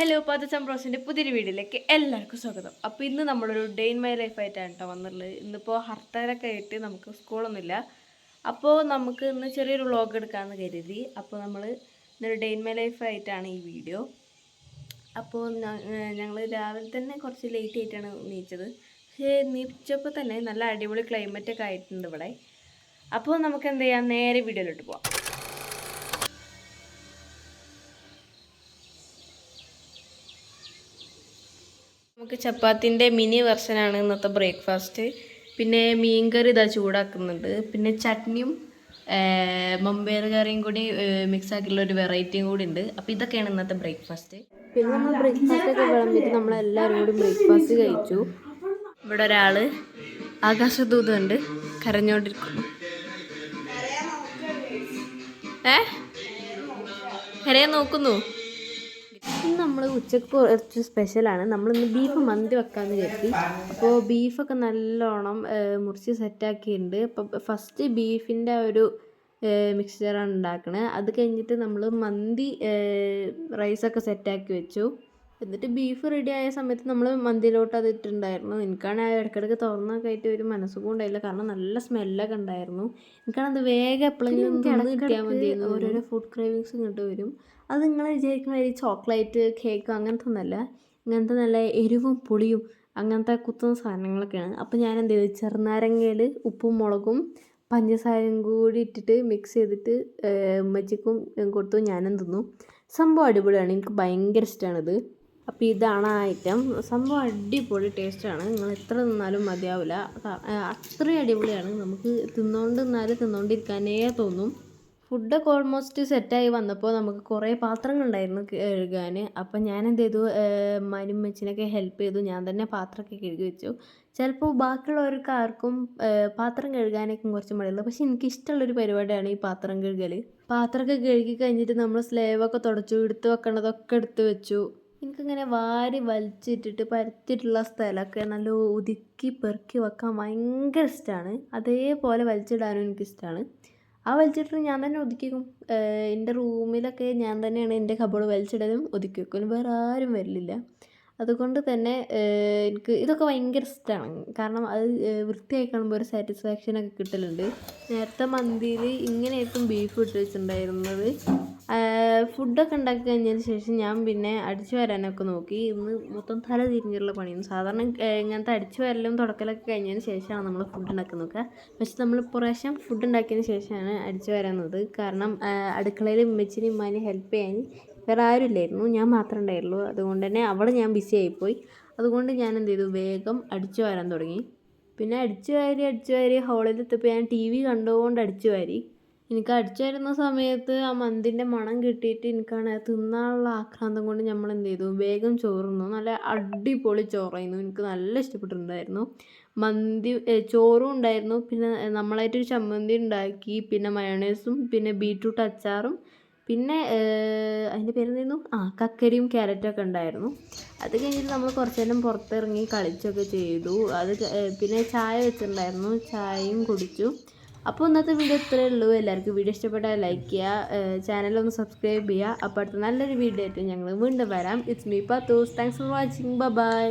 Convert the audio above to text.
Hello പാത ചമ്പ്രോസിന്റെ പുതിയൊരു വീഡിയോയിലേക്ക് എല്ലാവർക്കും സ്വാഗതം. അപ്പോൾ ഇന്ന് നമ്മളൊരു ഡേ ഇൻ മൈ ലൈഫ് ആയിട്ടാണ് കേട്ടോ വന്നിട്ടുള്ളത്. ഇന്നിപ്പോൾ ഹർത്താലൊക്കെ ആയിട്ട് നമുക്ക് സ്കൂളൊന്നുമില്ല. അപ്പോൾ നമുക്ക് ഇന്ന് ചെറിയൊരു വ്ളോഗ് എടുക്കാമെന്ന് കരുതി. അപ്പോൾ നമ്മൾ ഇന്നൊരു ഡേ ഇൻ മൈ ലൈഫ് ആയിട്ടാണ് ഈ വീഡിയോ അപ്പോൾ ഞങ്ങൾ രാവിലെ തന്നെ കുറച്ച് ലേറ്റ് ആയിട്ടാണ് നീച്ചത് പക്ഷേ നീച്ചപ്പോൾ തന്നെ നല്ല അടിപൊളി ക്ലൈമറ്റൊക്കെ ആയിട്ടുണ്ട് ഇവിടെ. അപ്പോൾ നമുക്ക് എന്ത് ചെയ്യാം? നേരെ വീഡിയോയിലോട്ട് പോവാം. നമുക്ക് ചപ്പാത്തിന്റെ മിനി വെർഷനാണ് ഇന്നത്തെ ബ്രേക്ക്ഫാസ്റ്റ് പിന്നെ മീൻകറി ഇതാ ചൂടാക്കുന്നുണ്ട്. പിന്നെ ചട്നിയും മമ്പയർ കറിയും കൂടി മിക്സ് ആക്കിയുള്ള ഒരു വെറൈറ്റിയും കൂടി ഉണ്ട്. അപ്പോൾ ഇതൊക്കെയാണ് ഇന്നത്തെ ബ്രേക്ക്ഫാസ്റ്റ് പിന്നെ നമ്മൾ ബ്രേക്ക്ഫാസ്റ്റ് ഒക്കെ വിളമ്പിട്ട് നമ്മളെല്ലാവരും കൂടി ബ്രേക്ക്ഫാസ്റ്റ് കഴിച്ചു. ഇവിടെ ഒരാൾ ആകാശദൂതുണ്ട്. കരഞ്ഞോണ്ടിരിക്കുന്നു. ഏ? കരയാൻ നോക്കുന്നു? നമ്മൾ ഉച്ചയ്ക്ക് കുറച്ച് സ്പെഷ്യലാണ് നമ്മളിന്ന് ബീഫ് മന്തി വെക്കാമെന്ന് കരുതി. അപ്പോൾ ബീഫൊക്കെ നല്ലോണം മുറിച്ച് സെറ്റാക്കിയിട്ടുണ്ട് അപ്പോൾ ഫസ്റ്റ് ബീഫിന്റെ ഒരു മിക്സ്ചറാണ് ഉണ്ടാക്കണത് അത് കഴിഞ്ഞിട്ട് നമ്മൾ മന്തി റൈസൊക്കെ സെറ്റാക്കി വെച്ചു. എന്നിട്ട് ബീഫ് റെഡി ആയ സമയത്ത് നമ്മൾ മന്തിയിലോട്ട് അത് ഇട്ടിട്ടുണ്ടായിരുന്നു. എനിക്കാണ് ഇടയ്ക്കിടയ്ക്ക് തുറന്നൊക്കെ ആയിട്ട് ഒരു മനസ്സും ഉണ്ടായില്ല. കാരണം നല്ല സ്മെല്ലൊക്കെ ഉണ്ടായിരുന്നു. എനിക്കാണത് വേഗം എപ്പോഴെങ്കിലും തുറന്ന് കിട്ടിയാൽ മതി. ഓരോരോ ഫുഡ് ക്രേവിങ്സ് ഇങ്ങോട്ട് വരും. അത് നിങ്ങൾ വിചാരിക്കുന്ന ചോക്ലേറ്റ് കേക്ക് അങ്ങനത്തെ ഒന്നല്ല. ഇങ്ങനത്തെ നല്ല എരിവും പുളിയും അങ്ങനത്തെ കുത്തുന്ന സാധനങ്ങളൊക്കെയാണ്. അപ്പോൾ ഞാൻ എന്ത് ചെയ്തു? ചെറുനാരങ്ങയിൽ ഉപ്പും മുളകും പഞ്ചസാരയും കൂടി ഇട്ടിട്ട് മിക്സ് ചെയ്തിട്ട് ഉമ്മച്ചിക്കും കൊടുത്തു. ഞാനും തിന്നു. സംഭവം അടിപൊളിയാണ്. എനിക്ക് ഭയങ്കര ഇഷ്ടമാണിത് അപ്പോൾ ഇതാണ് ആ ഐറ്റം സംഭവം അടിപൊളി ടേസ്റ്റാണ് നിങ്ങൾ എത്ര തിന്നാലും മതിയാവില്ല. അത്രയും അടിപൊളിയാണ്. നമുക്ക് തിന്നുകൊണ്ട് നിന്നാലും തിന്നുകൊണ്ടിരിക്കാനേ തോന്നും. ഫുഡൊക്കെ ഓൾമോസ്റ്റ് സെറ്റായി വന്നപ്പോൾ നമുക്ക് കുറേ പാത്രങ്ങളുണ്ടായിരുന്നു കഴുകാൻ അപ്പം ഞാൻ എന്ത് ചെയ്തു മനും മെച്ചിനൊക്കെ ഹെൽപ്പ് ചെയ്തു. ഞാൻ തന്നെ പാത്രമൊക്കെ കഴുകി വെച്ചു. ചിലപ്പോൾ ബാക്കിയുള്ളവർക്ക് ആർക്കും പാത്രം കഴുകാനൊക്കെ കുറച്ച് മടിയുള്ളൂ. പക്ഷെ എനിക്ക് ഇഷ്ടമുള്ളൊരു പരിപാടിയാണ് ഈ പാത്രം കഴുകൽ പാത്രമൊക്കെ കഴുകി കഴിഞ്ഞിട്ട് നമ്മൾ സ്ലേവൊക്കെ തുടച്ചു എടുത്ത് വെക്കണതൊക്കെ എടുത്ത് വെച്ചു. എനിക്കിങ്ങനെ വാരി വലിച്ചിട്ടിട്ട് പരത്തിയിട്ടുള്ള സ്ഥലമൊക്കെ നല്ല ഒതുക്കി പെറുക്കി വെക്കാൻ ഭയങ്കര ഇഷ്ടമാണ് അതേപോലെ വലിച്ചിടാനും എനിക്കിഷ്ടമാണ് ആ വലിച്ചിട്ട് ഞാൻ തന്നെ ഒതുക്കിക്കും. എന്റെ റൂമിലൊക്കെ ഞാൻ തന്നെയാണ് എന്റെ കബോർഡ് വലിച്ചിടലും ഒതുക്കി വെക്കലും വേറെ ആരും വരില്ല അതുകൊണ്ട് തന്നെ എനിക്ക് ഇതൊക്കെ ഭയങ്കര ഇഷ്ടമാണ് കാരണം അത് വൃത്തിയായി കാണുമ്പോൾ ഒരു സാറ്റിസ്ഫാക്ഷനൊക്കെ കിട്ടലുണ്ട്. നേരത്തെ മന്തിയിൽ ഇങ്ങനെയായിട്ടും ബീഫ് ഇട്ട് വെച്ചിട്ടുണ്ടായിരുന്നത്. ഫുഡൊക്കെ ഉണ്ടാക്കി കഴിഞ്ഞതിന് ശേഷം ഞാൻ പിന്നെ അടിച്ചു വരാനൊക്കെ നോക്കി. ഇന്ന് മൊത്തം തല തിരിഞ്ഞുള്ള പണിയാണ്. സാധാരണ ഇങ്ങനത്തെ അടിച്ചു വരലും തുടക്കലൊക്കെ കഴിഞ്ഞതിന് ശേഷമാണ് നമ്മൾ ഫുഡ് ഉണ്ടാക്കി നോക്കുക. പക്ഷെ നമ്മൾ പ്രാവശ്യം ഫുഡ് ഉണ്ടാക്കിയതിന് ശേഷമാണ് അടിച്ചു വരാനുള്ളത്. കാരണം അടുക്കളയിൽ ഉമ്മച്ചിനും ഉമ്മാനും ഹെൽപ്പ് ചെയ്യാൻ വേറെ ആരും ഇല്ലായിരുന്നു ഞാൻ മാത്രമേ ഉണ്ടായിരുള്ളൂ അതുകൊണ്ട് തന്നെ അവിടെ ഞാൻ ബിസി ആയിപ്പോയി. അതുകൊണ്ട് ഞാൻ എന്ത് ചെയ്തു? വേഗം അടിച്ചു വരാൻ തുടങ്ങി. പിന്നെ അടിച്ചു വാരി അടിച്ചു വാരി ഹോളിലെത്തിയപ്പോൾ ഞാൻ ടി വി കണ്ടുകൊണ്ട് അടിച്ചു വാരി. എനിക്ക് അടിച്ചു വരുന്ന സമയത്ത് ആ മന്തിന്റെ മണം കിട്ടിയിട്ട് എനിക്കാണ് തിന്നാനുള്ള ആക്രാന്തം കൊണ്ട് നമ്മൾ എന്ത് ചെയ്തു? വേഗം ചോറുന്നു. നല്ല അടിപൊളി ചോറായിരുന്നു. എനിക്ക് നല്ല ഇഷ്ടപ്പെട്ടിട്ടുണ്ടായിരുന്നു. മന്തി ചോറും ഉണ്ടായിരുന്നു. പിന്നെ നമ്മളായിട്ടൊരു ചമ്മന്തി ഉണ്ടാക്കി. പിന്നെ മയോണൈസും പിന്നെ ബീട്രൂട്ട് അച്ചാറും പിന്നെ അതിന്റെ പേരെന്തായിരുന്നു? ആ കക്കരിയും ക്യാരറ്റും ഒക്കെ ഉണ്ടായിരുന്നു. അത് കഴിഞ്ഞിട്ട് നമ്മൾ കുറച്ച് നേരം പുറത്തിറങ്ങി കളിച്ചൊക്കെ ചെയ്തു. അത് പിന്നെ ചായ വെച്ചിട്ടുണ്ടായിരുന്നു. ചായയും കുടിച്ചു. അപ്പോൾ ഇന്നത്തെ വീഡിയോ ഇത്രയേ ഉള്ളൂ. എല്ലാവർക്കും വീഡിയോ ഇഷ്ടപ്പെട്ടാൽ ലൈക്ക് ചെയ്യുക. ചാനലൊന്ന് സബ്സ്ക്രൈബ് ചെയ്യുക. അപ്പോൾ അടുത്ത നല്ലൊരു വീഡിയോ ആയിട്ട് ഞങ്ങൾ വീണ്ടും വരാം. It's me Pathus thanks for watching bye